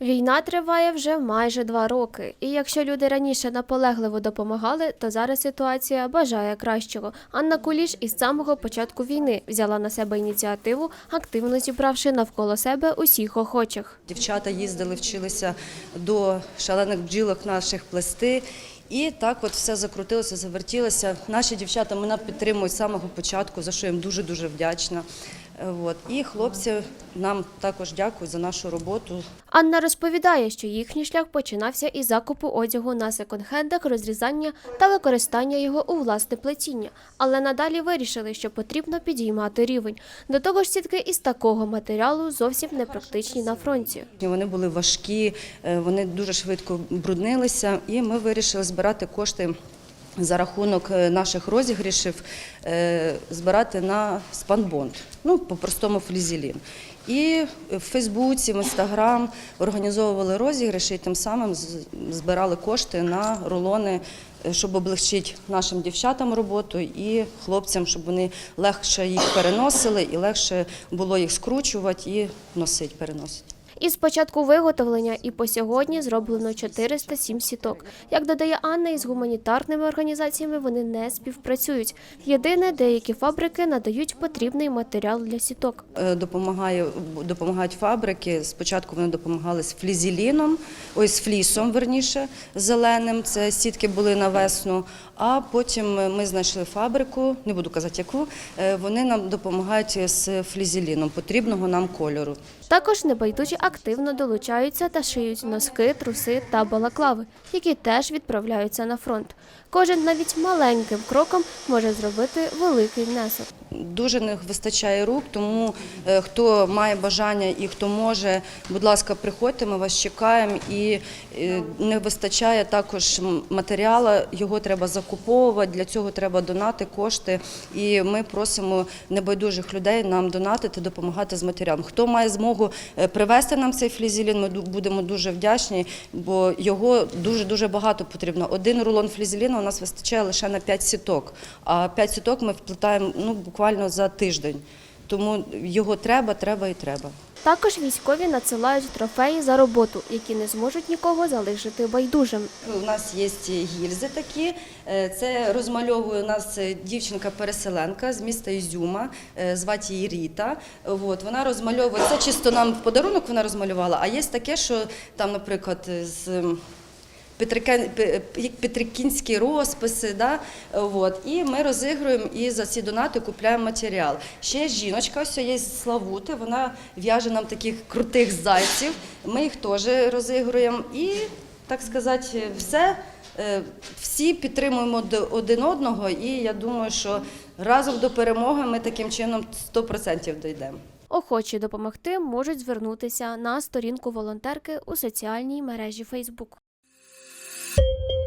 Війна триває вже майже два роки, і якщо люди раніше наполегливо допомагали, то зараз ситуація бажає кращого. Анна Куліш із самого початку війни взяла на себе ініціативу, активно зібравши навколо себе усіх охочих. Дівчата їздили, вчилися до шалених бджілок наших плести. І так от все закрутилося, завертілося. Наші дівчата мене підтримують з самого початку, за що їм дуже-дуже вдячна. От. І хлопці нам також дякують за нашу роботу. Анна розповідає, що їхній шлях починався із закупу одягу на секонд-хендах, розрізання та використання його у власне плетіння. Але надалі вирішили, що потрібно підіймати рівень. До того ж, сітки із такого матеріалу зовсім не практичні на фронті. Вони були важкі, е, вони дуже швидко бруднилися, і ми вирішили збирати кошти за рахунок е, наших розіграшів, е, збирати на спанбонд, ну по-простому флізелін. І в Фейсбуці, в Інстаграм організовували розіграші і тим самим збирали кошти на рулони, е, щоб облегчити нашим дівчатам роботу і хлопцям, щоб вони легше їх переносили і легше було їх скручувати і носити, переносити. Із початку виготовлення і по сьогодні зроблено 407 сіток. Як додає Анна, із гуманітарними організаціями вони не співпрацюють. Єдине, деякі фабрики надають потрібний матеріал для сіток. Е, Допомагає, допомагають фабрики. Спочатку вони допомагали з флізеліном, ой, з флісом, верніше, зеленим. Це сітки були на весну. А потім ми знайшли фабрику, не буду казати яку. е, Вони нам допомагають з флізеліном, потрібного нам кольору. Також небайдужі активно долучаються та шиють носки, труси та балаклави, які теж відправляються на фронт. Кожен навіть маленьким кроком може зробити великий внесок. Дуже не вистачає рук, тому е, хто має бажання і хто може, будь ласка, приходьте, ми вас чекаємо. І е, не вистачає також матеріалу, його треба закуповувати, для цього треба донати кошти. І ми просимо небайдужих людей нам донатити, допомагати з матеріалом. Хто має змогу е, привезти нам цей флізелін, ми будемо дуже вдячні, бо його дуже-дуже багато потрібно. Один рулон флізеліну у нас вистачає лише на 5 сіток, а 5 сіток ми вплетаємо ну, буквально за тиждень. Тому його треба, треба і треба. Також військові надсилають трофеї за роботу, які не зможуть нікого залишити байдужим. У нас є гільзи такі. Е, Це розмальовує у нас е, дівчинка-переселенка з міста Ізюма, е, звати її Ріта. От, вона розмальовує, це чисто нам в подарунок вона розмалювала, а є таке, що там, наприклад, з петрикінські розписи, да? От. і ми розігруємо і за ці донати купляємо матеріал. Ще жіночка, ось є Славути, вона в'яже нам таких крутих зайців, ми їх теж розігруємо. І, так сказати, все, е, всі підтримуємо один одного, і я думаю, що разом до перемоги ми таким чином 100% дійдемо. Охочі допомогти можуть звернутися на сторінку волонтерки у соціальній мережі Facebook. Thank you.